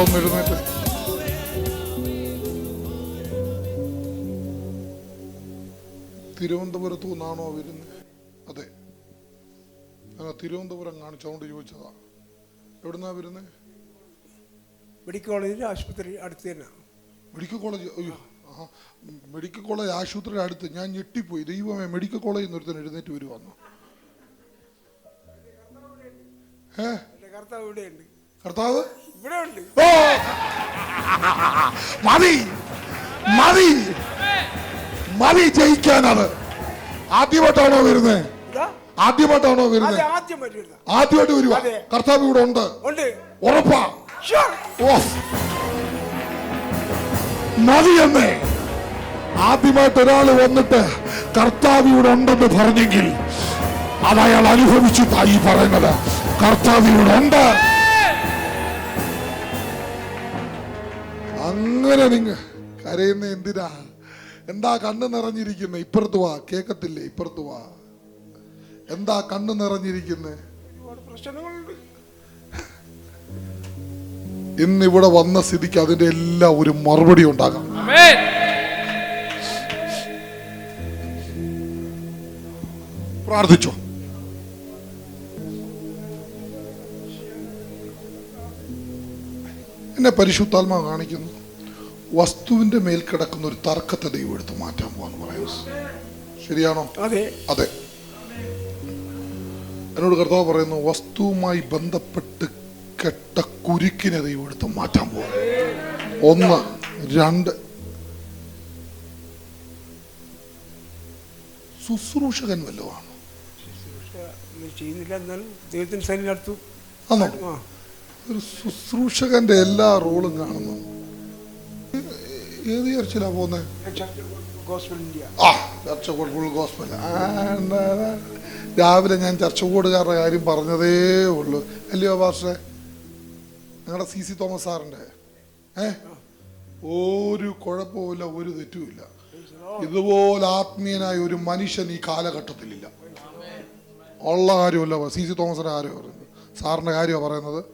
ഒന്ന് എഴുന്നേറ്റ് തിരുവനന്തപുരത്തു നിന്നാണോ വരുന്നത് അതെ. ആ തിരുവനന്തപുരം കാണിച്ചോണ്ട് ചോദിച്ചതാ. എവിടുന്നാ വരുന്നത് മെഡിക്കൽ കോളേജിൽ ആശുപത്രി അടുത്ത് തന്നെ. മെഡിക്കൽ കോളേജ് അയ്യോ ആഹാ. മെഡിക്കൽ കോളേജ് ആശുപത്രിയുടെ അടുത്ത്. ഞാൻ ഞെട്ടിപ്പോയി. ദൈവമേ മെഡിക്കൽ കോളേജിൽ നിന്ന് ഒരുത്തൻ എഴുന്നേറ്റ് വരുവാന്നു? ഏ? കർത്താവ് ഇവിടെയുണ്ട്. കർത്താവ്? ഇവിടെ ഉണ്ട് ഓ! മതി. മതി. മതി ജയിക്കാനാണ്. ആദ്യമായിട്ടാണോ വരുന്നത് ആദ്യമായിട്ടാണോ വരുന്നത് ആദ്യമായിട്ട് വരുക. കർത്താവ് ഇവിടെ ഉണ്ട്. ഉറപ്പാ. മതി എന്നേ. ആദ്യമായിട്ട് ഒരാൾ വന്നിട്ട് കർത്താവ് ഇവിടെ ഉണ്ടെന്ന് പറഞ്ഞെങ്കിൽ അത് അയാൾ അനുഭവിച്ചിട്ടായി പറയുന്നത്. കർത്താവ് ഇവിടെ ഉണ്ട്. അങ്ങനെ നിങ്ങൾ കരയുന്ന എന്തിനാ? എന്താ കണ്ണ് നിറഞ്ഞിരിക്കുന്നത് ഇപ്പുറത്ത് വാ കേക്കത്തില്ലേ? ഇപ്പുറത്ത് വാ. എന്താ കണ്ണ് നിറഞ്ഞിരിക്കുന്നത് ഇന്ന് ഇവിടെ വന്ന സ്ഥിതിക്ക് അതിന്റെ എല്ലാം ഒരു മറുപടി ഉണ്ടാകാം. പ്രാർത്ഥിച്ചോ. എന്നെ പരിശുദ്ധാത്മാവ് കാണിക്കുന്നു. വസ്തുവിന്റെ മേൽ കിടക്കുന്ന ഒരു തർക്കത്തെ ദൈവം എടുത്ത് മാറ്റാൻ പോവാന്ന് പറയാം. ശരിയാണോ? അതെ. അതെ. എന്നോട് കർത്താവ് പറയുന്നു വസ്തുവുമായി ബന്ധപ്പെട്ട് കെട്ട കുരുക്കിനെ ദൈവം എടുത്ത് മാറ്റാൻ പോവാ. ഒന്ന് രണ്ട്. ശുശ്രൂഷകൻ വല്ലതുമാണ്. പക്ഷേ ഒന്നും ചെയ്യുന്നില്ല എന്നാലും ദൈവത്തിന് സൈനിൽ അടുത്തു ആണോ? ഒരു ശുശ്രൂഷകന്റെ എല്ലാ റോളും കാണുന്നു. ഏത് ചർച്ചിലാ പോകുന്നത് ഗോസ്ബൽ ആ ചർച്ച ഫുൾ ഗോസ്പൽ രാവിലെ ഞാൻ ചർച്ച കൂടുകാരുടെ കാര്യം പറഞ്ഞതേ ഉള്ളൂ. അല്ലയോ പാർഷേ ഞങ്ങളുടെ സി സി തോമസ് സാറിന്റെ. ഏ? ഒരു കുഴപ്പമില്ല ഒരു തെറ്റുമില്ല. ഇതുപോലെ ആത്മീയനായ ഒരു മനുഷ്യൻ ഈ കാലഘട്ടത്തിലില്ല. ഉള്ള കാര്യമല്ല സി സി തോമസിന്റെ കാര്യം പറയുന്നത്. സാറിന്റെ കാര്യമാണ് പറയുന്നത്.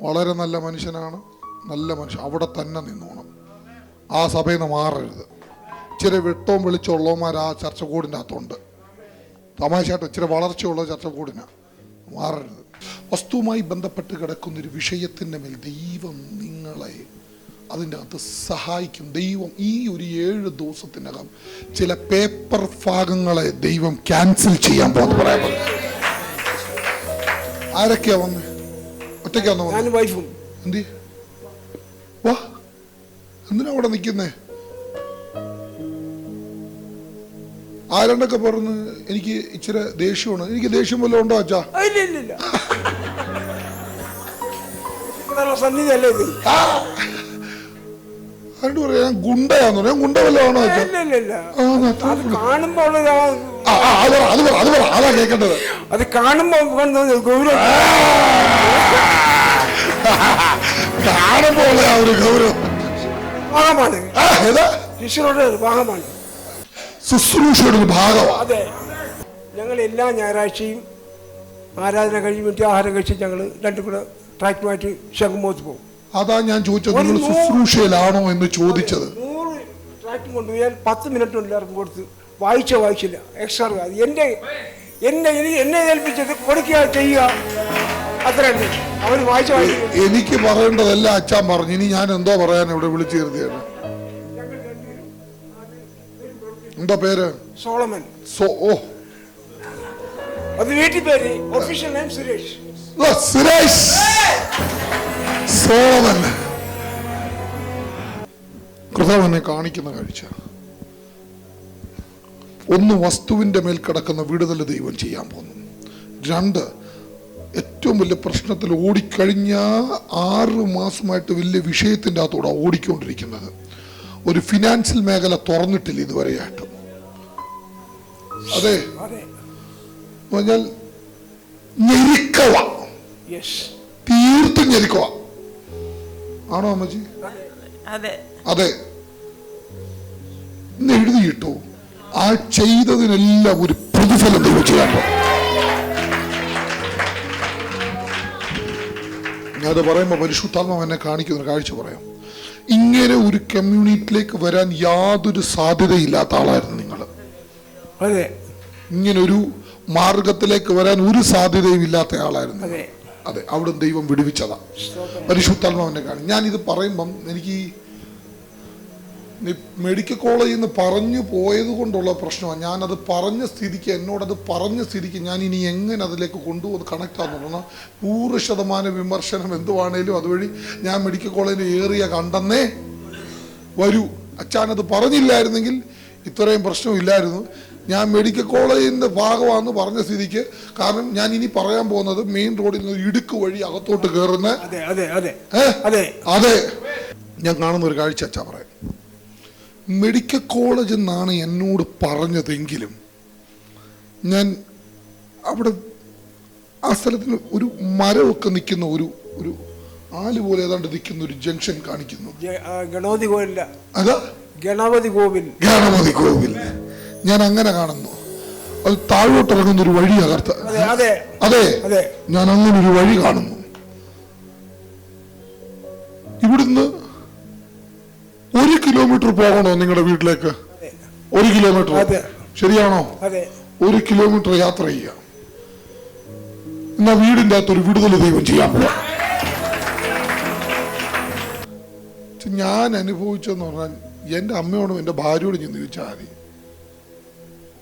വളരെ നല്ല മനുഷ്യനാണ് നല്ല മനുഷ്യൻ അവിടെ തന്നെ നിന്നോണം. ആ സഭയിൽ നിന്ന് മാറരുത്. ഇച്ചിരി വെട്ടവും വെളിച്ചമുള്ളവന്മാർ ആ ചർച്ചക്കൂടിന്റെ അകത്തുണ്ട്. തമാശയായിട്ട് ഇച്ചിരി വളർച്ചയുള്ള ചർച്ചക്കൂടിനാ. മാറരുത്. വസ്തുവുമായി ബന്ധപ്പെട്ട് കിടക്കുന്ന ഒരു വിഷയത്തിന്റെ മേൽ ദൈവം നിങ്ങളെ അതിന്റെ അകത്ത് സഹായിക്കും. ദൈവം ഈ ഒരു ഏഴ് ദിവസത്തിനകം ചില പേപ്പർ ഭാഗങ്ങളെ ദൈവം ക്യാൻസൽ ചെയ്യാൻ പോകുന്നു. പറയാൻ പറ്റും ആരൊക്കെയാ വന്ന്? ഒറ്റയ്ക്കാ വന്നു? വൈഫും. എന്തി? വാ. എന്തിനാ അവിടെ നിൽക്കുന്നേ? ആരണ്ടൊക്കെ പറഞ്ഞ് എനിക്ക് ഇച്ചിരി ദേഷ്യമാണ്. എനിക്ക് ദേഷ്യം വല്ലതും ഉണ്ടോ അച്ഛാ! ആരോട് പറയാ ഞാൻ ഗുണ്ടയാന്ന് പറയാം. ഗുണ്ട വല്ലതാണോ കാണുമ്പോൾ അത് കേക്കേണ്ടത്. അത് കാണുമ്പോ കാണുന്നത് ഗൗരവം. കാണുമ്പോ ഒരു ഗൗരവം. ഭാഗമാണ് ശിഷ്യരുടെ ഒരു ഭാഗമാണ് ശുശ്രൂഷയുടെ ഒരു ഭാഗമാണ്. അതെ. ഞങ്ങൾ എല്ലാ ഞായറാഴ്ചയും ആരാധന കഴിയുമ്പോൾ ആഹാരം കഴിച്ച് ഞങ്ങൾ രണ്ടും കൂടെ ട്രാക്കുമായിട്ട് ശംഖുമോത്ത് പോകും. അതാ ഞാൻ ചോദിച്ചത് നിങ്ങൾ ശുശ്രൂഷയിലാണോ എന്ന് ചോദിച്ചത്? നൂറ് ട്രാക്കും കൊണ്ടുപോയാൽ പത്ത് മിനിറ്റ് എല്ലാവർക്കും കൊടുത്ത് വായിച്ചോ വായിച്ചില്ല. എക്സ്ട്രാ എന്റെ എന്റെ എന്നെ എന്നെ ഏൽപ്പിച്ചത് കൊടുക്കുക ചെയ്യുക. അവർ വായിച്ച വായിച്ചു എനിക്ക് പറയേണ്ടതല്ല അച്ഛൻ പറഞ്ഞു. ഇനി ഞാൻ എന്തോ പറയാൻ ഇവിടെ വിളിച്ചു കരുതിയാണ് എന്താ പേര്? സോളമൻ. സോ ഓ. അത് വീട്ടിൽ പേര്. Official name Suresh. Suresh. Solomon. കർത്താവ് കാണിക്കുന്ന കാഴ്ച. ഒന്ന് വസ്തുവിന്റെ മേൽ കിടക്കുന്ന വിടുതൽ ദൈവം ചെയ്യാൻ പോകുന്നു. രണ്ട് ഏറ്റവും വലിയ പ്രശ്നത്തിൽ ഓടിക്കഴിഞ്ഞ ആറ് മാസമായിട്ട് വലിയ വിഷയത്തിന്റെ അകത്തൂടെ ഓടിക്കൊണ്ടിരിക്കുന്നത്. ഒരു ഫിനാൻഷ്യൽ മേഖല തുറന്നിട്ടില്ല ഇതുവരെയായിട്ട്. അതെ. പറഞ്ഞാൽ ഞെരുക്കവ. യെസ്. തീർത്തും ഞെരുക്കവ. ആണോ അമ്മജി അതെ. അതെ. ഇന്ന് എഴുതിയിട്ടു ആ ചെയ്തതിനെല്ലാം ഒരു പ്രതിഫലം ദൈവം ചെയ്യാൻ പോകും. അത് പറയുമ്പോൾ പരിശുദ്ധാത്മാവ് എന്നെ കാണിക്കുന്ന കാഴ്ച പറയാം. ഇങ്ങനെ ഒരു കമ്മ്യൂണിറ്റിയിലേക്ക് വരാൻ യാതൊരു സാധ്യതയില്ലാത്ത ആളായിരുന്നു നിങ്ങൾ. അതെ. ഇങ്ങനെ ഒരു മാർഗത്തിലേക്ക് വരാൻ ഒരു സാധ്യതയും ഇല്ലാത്ത ആളായിരുന്നു. അതെ. അവിടെ ദൈവം വിടുവിച്ചതാ. പരിശുദ്ധാത്മാവിനെ കാണും ഞാനിത് പറയുമ്പം എനിക്ക് മെഡിക്കൽ കോളേജിൽ നിന്ന് പറഞ്ഞു പോയത് കൊണ്ടുള്ള പ്രശ്നമാണ്. ഞാനത് പറഞ്ഞ സ്ഥിതിക്ക് എന്നോടത് പറഞ്ഞ സ്ഥിതിക്ക് ഞാൻ ഇനി എങ്ങനെ അതിലേക്ക് കൊണ്ടുപോകുന്നത് കണക്ട് ആകുന്നു പറഞ്ഞാൽ നൂറ് ശതമാനം വിമർശനം എന്തുവാണേലും അതുവഴി ഞാൻ മെഡിക്കൽ കോളേജിൽ ഏറിയ കണ്ടെന്നേ വരൂ. അച്ഛനത് പറഞ്ഞില്ലായിരുന്നെങ്കിൽ ഇത്രയും പ്രശ്നമില്ലായിരുന്നു ഞാൻ മെഡിക്കൽ കോളേജിന്റെ ഭാഗമാണെന്ന് പറഞ്ഞ സ്ഥിതിക്ക് കാരണം ഞാൻ ഇനി പറയാൻ പോകുന്നത് മെയിൻ റോഡിൽ നിന്ന് ഇടുക്ക് വഴി അകത്തോട്ട് കയറുന്ന അതെ. അതെ. ഞാൻ കാണുന്ന ഒരു കാഴ്ച അച്ഛാ പറയാം. മെഡിക്കൽ കോളേജ് എന്നാണ് എന്നോട് പറഞ്ഞതെങ്കിലും ഞാൻ അവിടെ ആ സ്ഥലത്തിന് ഒരു മരമൊക്കെ നിൽക്കുന്ന ഒരു ഒരു ആൽ പോലെ ഏതാണ്ട് നിൽക്കുന്ന ഒരു ജംഗ്ഷൻ കാണിക്കുന്നു. ഗണപതി കോവിലില്ല അതാ? ഗണപതി കോവിൽ. ഗണപതി കോവിൽ. ഞാൻ അങ്ങനെ കാണുന്നു. അത് താഴോട്ട് ഇറങ്ങുന്ന ഒരു വഴി അകർത്ത അതെ. അതെ. ഞാൻ അങ്ങനെ ഒരു വഴി കാണുന്നു. ഇവിടുന്ന് ഒരു കിലോമീറ്റർ പോകണോ നിങ്ങളുടെ വീട്ടിലേക്ക്? ഒരു കിലോമീറ്റർ. ശരിയാണോ? ഒരു കിലോമീറ്റർ യാത്ര ചെയ്യുക. എന്നാ വീടിന്റെ അകത്ത് ഒരു വിടുതൽ ദൈവം ചെയ്യാൻ പോവാ ഞാൻ അനുഭവിച്ചെന്ന് പറഞ്ഞാൽ എന്റെ അമ്മയോടും എന്റെ ഭാര്യയോടും ചെന്ന് ചോദിച്ചാൽ മതി.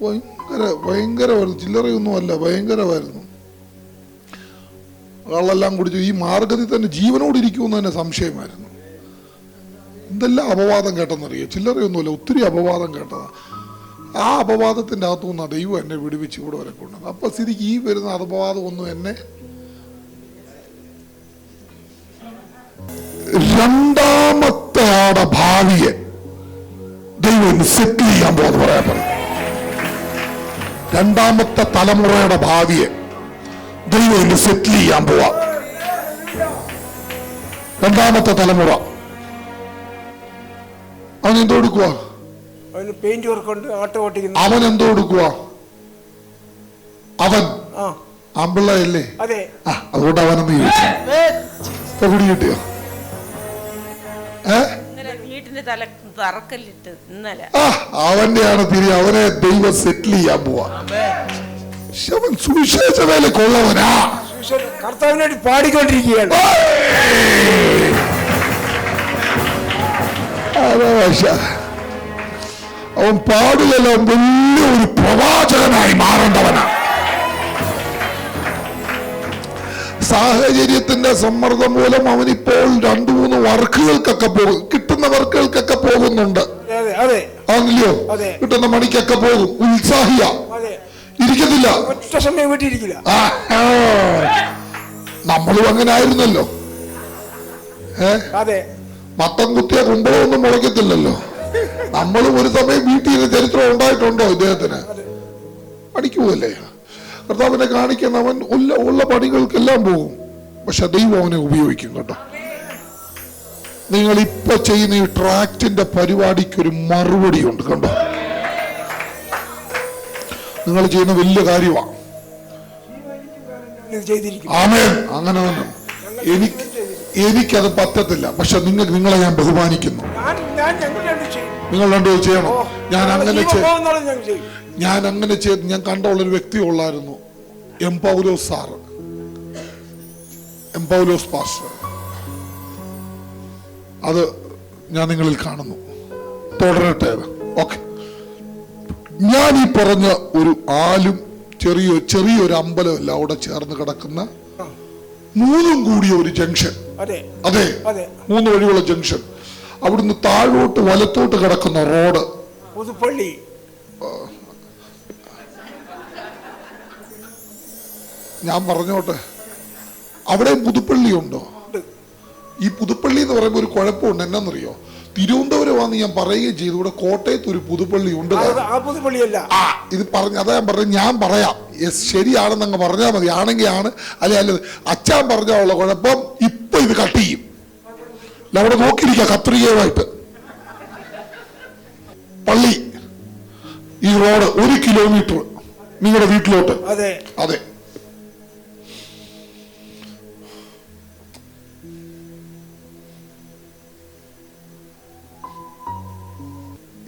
ഭയങ്കര ഭയങ്കരമായിരുന്നു. ചില്ലറയൊന്നും അല്ല ഭയങ്കരമായിരുന്നു. ആളെല്ലാം കുടിച്ചു ഈ മാർഗത്തിൽ തന്നെ ജീവനോട് ഇരിക്കുമെന്ന് തന്നെ സംശയമായിരുന്നു. എന്തെല്ലാം അപവാദം കേട്ടെന്നറിയോ ചില്ലറയൊന്നുമില്ല ഒത്തിരി അപവാദം കേട്ടതാ. ആ അപവാദത്തിന്റെ അകത്തു നിന്നാണ് ദൈവം എന്നെ വിടുവിച്ച് ഇവിടെ വരെ കൊണ്ടത് അപ്പോൾ സ്ഥിതിക്ക് ഈ വരുന്ന അപവാദം ഒന്നും എന്നെ രണ്ടാമത്തെ ആടെ ഭാവിയെ ദൈവം സെറ്റിൽ ചെയ്യാൻ പോകുന്നു പറയാൻ പറഞ്ഞു. രണ്ടാമത്തെ തലമുറയുടെ ഭാവിയെ ദൈവം സെറ്റിൽ ചെയ്യാൻ പോവാ. രണ്ടാമത്തെ തലമുറ അവൻ എന്തോ എടുക്കുക അവന് പെയിന്റ് വർക്കുണ്ട് ആട്ടോ ഓട്ടിക്കുന്നു അവൻ എന്തോ എടുക്കുക അവൻ? ആ. ആമ്പിള്ളയല്ലേ? അതെ. ആ അതുകൊണ്ട് അവനെന്ന് ചോദിച്ചു പിടി കിട്ടിയോ? ഏ? തല തറക്കല്ലിട്ട് ഇന്നലെ. അവന്റെയാണ് തിരി. അവനെ ദൈവം സെറ്റിൽ ചെയ്യാൻ പോവാ. അവൻ സുവിശേഷ വേല കൊള്ളവനാ കർത്താവിനായിട്ട് പാടിക്കൊണ്ടിരിക്കുകയാണ്. അവൻ പാടുകയല്ല വലിയ ഒരു പ്രവാചകനായി മാറേണ്ടവനാണ് സാഹചര്യത്തിന്റെ സമ്മർദ്ദം മൂലം അവനിപ്പോൾ രണ്ടു മൂന്ന് വർക്കുകൾക്കൊക്കെ പോകും കിട്ടുന്ന വർക്കുകൾക്കൊക്കെ പോകുന്നുണ്ട്. ആണല്ലോ. കിട്ടുന്ന മണിക്കൊക്കെ പോകും. ഉത്സാഹിയ. ഇരിക്കുന്നില്ല ഇരിക്കത്തില്ല. നമ്മളും അങ്ങനെ ആയിരുന്നല്ലോ ഏ മത്തം കുത്തിയ കുമ്പളമൊന്നും മുളയ്ക്കത്തില്ലല്ലോ. നമ്മളും ഒരു സമയം വീട്ടിൽ ചരിത്രം ഉണ്ടായിട്ടുണ്ടോ ഇദ്ദേഹത്തിന്? പഠിക്കുമല്ലേ കർത്താവിനെ കാണിക്കുന്ന അവൻ ഉള്ള ഉള്ള പണികൾക്കെല്ലാം പോകും. പക്ഷെ ദൈവം അവനെ ഉപയോഗിക്കും കേട്ടോ. നിങ്ങൾ ഇപ്പൊ ചെയ്യുന്ന ഈ ട്രാക്റ്റിന്റെ പരിപാടിക്ക് ഒരു മറുപടി ഉണ്ട് കണ്ടോ? നിങ്ങൾ ചെയ്യുന്ന വലിയ കാര്യമാണ് അങ്ങനെ തന്നെ. എനിക്ക് എനിക്കത് പറ്റത്തില്ല. പക്ഷെ നിങ്ങൾ നിങ്ങളെ ഞാൻ ബഹുമാനിക്കുന്നു. നിങ്ങൾ രണ്ടു ചെയ്യണം. ഞാൻ അങ്ങനെ ഞാൻ അങ്ങനെ ചെയ്ത് ഞാൻ കണ്ട കണ്ടുള്ളൊരു വ്യക്തി ഉള്ളായിരുന്നു. M Paulose sir M Paulose pastor. അത് ഞാൻ നിങ്ങളിൽ കാണുന്നു. തുടരട്ടെ ഓക്കെ. ഞാൻ ഈ പറഞ്ഞ ഒരു ആലും ചെറിയ ചെറിയൊരു അമ്പലമല്ല അവിടെ ചേർന്ന് കിടക്കുന്ന മൂന്നും കൂടിയ ഒരു ജംഗ്ഷൻ. അതെ. മൂന്ന് വഴിയുള്ള ജംഗ്ഷൻ. അവിടുന്ന് താഴോട്ട് വലത്തോട്ട് കിടക്കുന്ന റോഡ്. പുതുപ്പള്ളി ഞാൻ പറഞ്ഞോട്ടെ. അവിടെ പുതുപ്പള്ളി ഉണ്ടോ. ഈ പുതുപ്പള്ളി എന്ന് പറയുമ്പോൾ ഒരു കുഴപ്പമുണ്ട്. എന്നറിയോ തിരുവനന്തപുരമാണെന്ന് ഞാൻ പറയുകയും ചെയ്തു. ഇവിടെ കോട്ടയത്ത് ഒരു പുതുപ്പള്ളി ഉണ്ട്. അത് ആ പുതുപ്പള്ളിയല്ല ആ ഇത് പറഞ്ഞ അതാ ഞാൻ പറഞ്ഞു ഞാൻ പറയാം. യെസ് ശരിയാണെന്ന് അങ്ങ് പറഞ്ഞാൽ മതി. ആണെങ്കിൽ ആണ് അല്ലെ അല്ലെ അച്ഛൻ പറഞ്ഞാലുള്ള കുഴപ്പം ഇപ്പൊ ഇത് കട്ട് ചെയ്യും. അവിടെ നോക്കിയിരിക്കുക കത്രികയുമായിട്ട്. പള്ളി ഈ റോഡ് ഒരു കിലോമീറ്റർ നിങ്ങളുടെ വീട്ടിലോട്ട്. അതെ. അതെ.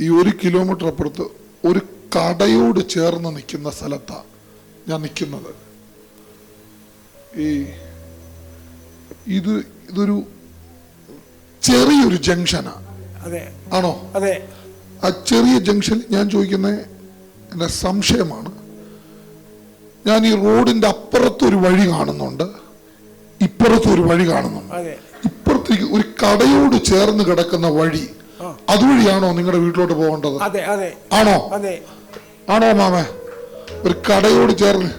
ഈ ഒരു കിലോമീറ്റർ അപ്പുറത്ത് ഒരു കടയോട് ചേർന്ന് നിൽക്കുന്ന സ്ഥലത്താണ് ഞാൻ നിൽക്കുന്നത്. ഈ ഇത് ഇതൊരു ചെറിയൊരു ജംഗ്ഷനാണ് അതെ. ആണോ? അതെ. ആ ചെറിയ ജംഗ്ഷൻ ഞാൻ ചോദിക്കുന്ന എന്റെ സംശയമാണ്. ഞാൻ ഈ റോഡിന്റെ അപ്പുറത്തൊരു വഴി കാണുന്നുണ്ട്. ഇപ്പുറത്തൊരു വഴി കാണുന്നുണ്ട്. ഇപ്പുറത്തേക്ക് ഒരു കടയോട് ചേർന്ന് കിടക്കുന്ന വഴി. അതുവഴിയാണോ നിങ്ങളുടെ വീട്ടിലോട്ട് പോകേണ്ടത്? അതെ അതെ. ആണോ? അതെ. ആണോ മാമേ? ഒരു കടയോട് ചേർന്ന്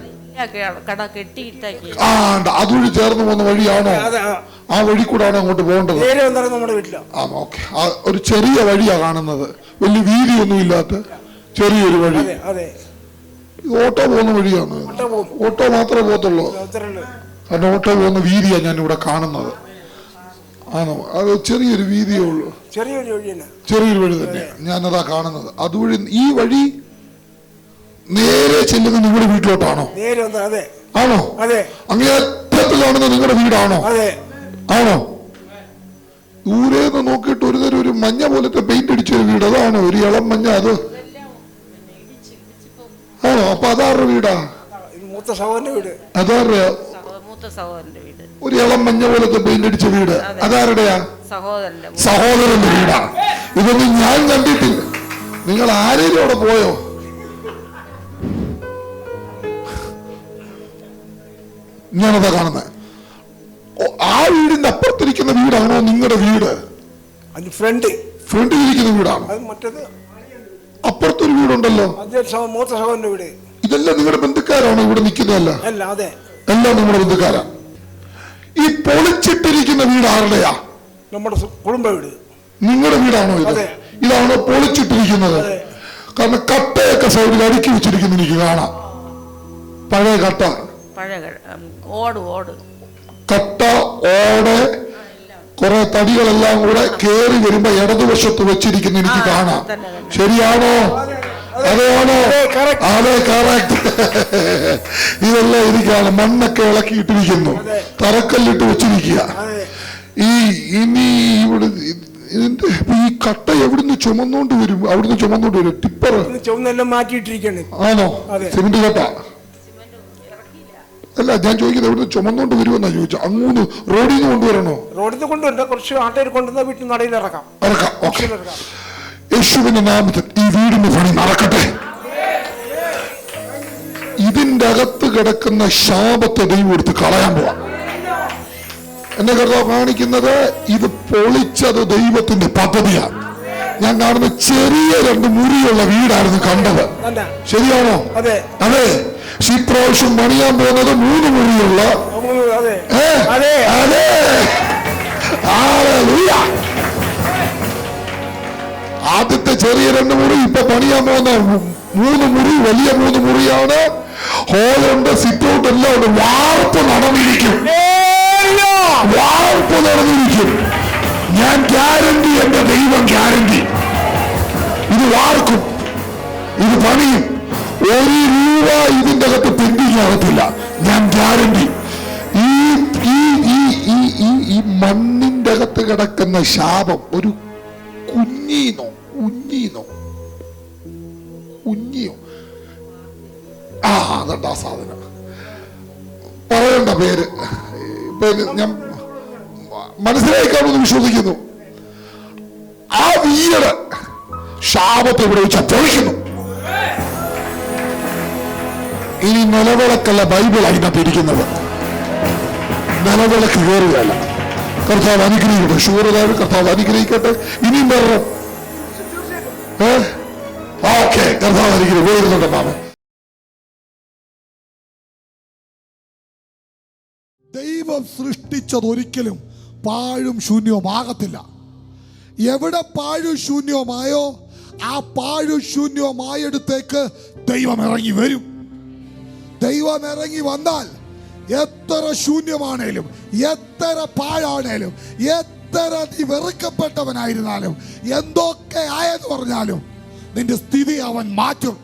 കട കെട്ടിയിട്ടാക്കി. ആ ഉണ്ട്. അതുവഴി ചേർന്ന് പോകുന്ന വഴിയാണോ? അതെ ആ. ആ വഴി കൂടാണോ അങ്ങോട്ട് പോകേണ്ടത്? നേരെ നമ്മുടെ വീട്ടിലോ. ആ ഓക്കെ. ഒരു ചെറിയ വഴിയാ കാണുന്നത്. വലിയ വീതിയൊന്നും ഇല്ലാത്ത ചെറിയൊരു വഴി. അതെ അതെ. ഇത് ഓട്ടോ പോകുന്ന വഴിയാണ് ഓട്ടോ പോകും. ഓട്ടോ മാത്രമേ പോകത്തുള്ളൂ? കാരണം ഓട്ടോ പോകുന്ന വീതിയാണ് ഞാൻ ഇവിടെ കാണുന്നത്. ആണോ? അത് ചെറിയൊരു വീതിയേ ഉള്ളൂ. ചെറിയൊരു വഴി തന്നെ ചെറിയൊരു വഴി തന്നെ. ഞാനതാ കാണുന്നത്. അതുവഴി ഈ വഴി നേരെ ചെല്ലുന്ന നിങ്ങളുടെ വീട്ടിലോട്ടാണോ? നേരെ വന്ന അതെ. ആണോ? അതെ. അങ്ങേ അറ്റത്ത് കാണുന്ന നിങ്ങളുടെ വീടാണോ? അതെ. ആണോ? നിന്ന് നോക്കിയിട്ട് ഒരു തരം ഒരു മഞ്ഞ പോലത്തെ പെയിന്റ് അടിച്ച ഒരു വീട്. അതാണോ? ഒരു ഇളം മഞ്ഞ അത്? ആണോ? അപ്പൊ അതാരുടെ വീടാ? മൂത്ത സഹോദരന്റെ വീട്. അതാരുടെ? മൂത്ത സഹോദരന്റെ വീട്. ഒരു ഇളം മഞ്ഞ പോലത്തെ പെയിന്റ് അടിച്ച വീട്. അതാരുടെയാ? സഹോദരന്റെ സഹോദരന്റെ വീടാ. ഇതൊന്നും ഞാൻ കണ്ടിട്ടില്ല. നിങ്ങൾ ആരെങ്കിലും അവിടെ പോയോ? ഞാനതാ കാണുന്നത് ആ വീടിന്റെ അപ്പുറത്തിരിക്കുന്ന വീടാണോ നിങ്ങളുടെ വീട്? ഫ്രണ്ട് ഫ്രണ്ടിൽ ഇരിക്കുന്ന അത് മറ്റേത്. അപ്പുറത്തൊരു വീടുണ്ടല്ലോ. മൂത്ത സഹോദരന്റെ വീട്. ഇതെല്ലാം നിങ്ങളുടെ ബന്ധുക്കാരാണോ ഇവിടെ നിൽക്കുന്നതല്ല? അല്ല അതെ. എല്ലാം നമ്മുടെ ബന്ധുക്കാരാ. ഈ പൊളിച്ചിട്ടിരിക്കുന്ന വീട് ആരുടെയാ? നമ്മുടെ കുടുംബ വീട്. നിങ്ങളുടെ വീടാണോ ഇത്? ഇതാണ് പൊളിച്ചിട്ടിരിക്കുന്നത്? കാരണം കട്ടയൊക്കെ സൈഡിൽ അടുക്കി വെച്ചിരിക്കുന്നു എനിക്ക് കാണാം. പഴയ കട്ട. പഴയ ഓട് ഓട്. കട്ട ഓട് കുറെ തടികളെല്ലാം കൂടെ കേറി വരുമ്പോ ഇടതുവശത്ത് വെച്ചിരിക്കുന്നു എനിക്ക് കാണാം. ശരിയാണോ? അതെ, കറക്റ്റ് ഇതെല്ലാം ഇരിക്കുകയാണ്. മണ്ണൊക്കെ ഇളക്കിയിട്ടിരിക്കുന്നു. തറക്കല്ലിട്ട് വെച്ചിരിക്കുക. ഈ ഇനി ഇവിടെ ഇതിന്റെ ഈ കട്ട എവിടുന്ന് ചുമന്നോണ്ട് വരും? അവിടുന്ന് ചുമന്നോണ്ട് വരും. ടിപ്പർ. ആണോ. സിമെന്റ് കട്ട? അല്ല ഞാൻ ചോദിക്കുന്നത് എവിടുന്ന് ചുമന്നോണ്ട് വരുമെന്നാ ചോദിച്ചു അങ്ങോട്ട് റോഡിൽ നിന്ന് കൊണ്ടുവരണോ? റോഡിൽ നിന്ന് കൊണ്ടുവരണ്ട. കുറച്ച് ആട്ടയിൽ കൊണ്ടുവന്ന വീട്ടിൽ നടയിൽ ഇറക്കാം. ഇറക്കാം. ഓക്കെ. യേശുവിന്റെ നാമത്തിൽ ഈ വീടിന് പണി നടക്കട്ടെ. ഇതിന്റെ അകത്ത് കിടക്കുന്ന ശാപത്തെ ദൈവം എടുത്ത് കളയാൻ പോവാ. എന്നെ കർത്താവ് കാണിക്കുന്നത് ഇത് പൊളിച്ചത് ദൈവത്തിന്റെ പദ്ധതിയാണ്. ഞാൻ കാണുന്ന ചെറിയ രണ്ട് മുറിയുള്ള വീടായിരുന്നു കണ്ടത്. ശരിയാണോ? അതെ. പക്ഷെ ഇപ്രാവശ്യം പണിയാൻ പോകുന്നത് മൂന്ന് മുറിയുള്ള ഏ? അതെ. അതെ. Hallelujah. ആദ്യത്തെ ചെറിയ രണ്ട് മുറി ഇപ്പൊ പണിയാൻ പോകുന്ന മൂന്ന് മുറി വലിയ മൂന്ന് മുറിയാണ്. ഹോളുണ്ട് സിറ്റ് ഔട്ട് എല്ലാം ഉണ്ട്. വാർപ്പ് നടന്നിരിക്കും. വാർപ്പ് നടന്നിരിക്കും. ഞാൻ ഗ്യാരണ്ടി എന്റെ ദൈവം ഗ്യാരണ്ടി ഇത് വാർക്കും. ഇത് പണിയും. ഒരു രൂപ ഇതിന്റെ അകത്ത് പെൻഡിങ് ഞാൻ ഗ്യാരണ്ടി ഈ ഈ ഈ ഈ ഈ മണ്ണിന്റെ അകത്ത് കിടക്കുന്ന ശാപം ഒരു കുഞ്ഞീന്നോ കുഞ്ഞീന്നോ കുഞ്ഞിയോ ആ അതുണ്ട് ആ സാധനം. പറയണ്ട പേര്. ഇപ്പൊ ഞാൻ മനസ്സിലായി കാണുമെന്ന് വിശ്വസിക്കുന്നു. ആ വീട് ശാപത്തെ ഇവിടെ വെച്ച് പൊളിക്കുന്നു ഇനി നിലവിളക്കല്ല ബൈബിൾ അതിനകത്ത് ഇരിക്കുന്നത്. നിലവിളക്ക് കയറുകയല്ല. കർത്താവ് അനുഗ്രഹിക്കട്ടെ. ശൂരതാവ് കർത്താവ് അനുഗ്രഹിക്കട്ടെ. ഇനിയും ഏ ഓക്കെ. മാമൻ. ദൈവം സൃഷ്ടിച്ചത് ഒരിക്കലും പാഴും ശൂന്യവുമാകത്തില്ല. എവിടെ പാഴും ശൂന്യവുമായോ ആ പാഴും ശൂന്യവുമായടുത്തേക്ക് ദൈവം ഇറങ്ങി വരും. ദൈവം ഇറങ്ങി വന്നാൽ എത്ര ശൂന്യമാണേലും എത്ര പാഴാണേലും എത്ര നീ വെറുക്കപ്പെട്ടവനായിരുന്നാലും എന്തൊക്കെ ആയെന്ന് പറഞ്ഞാലും നിന്റെ സ്ഥിതി അവൻ മാറ്റും.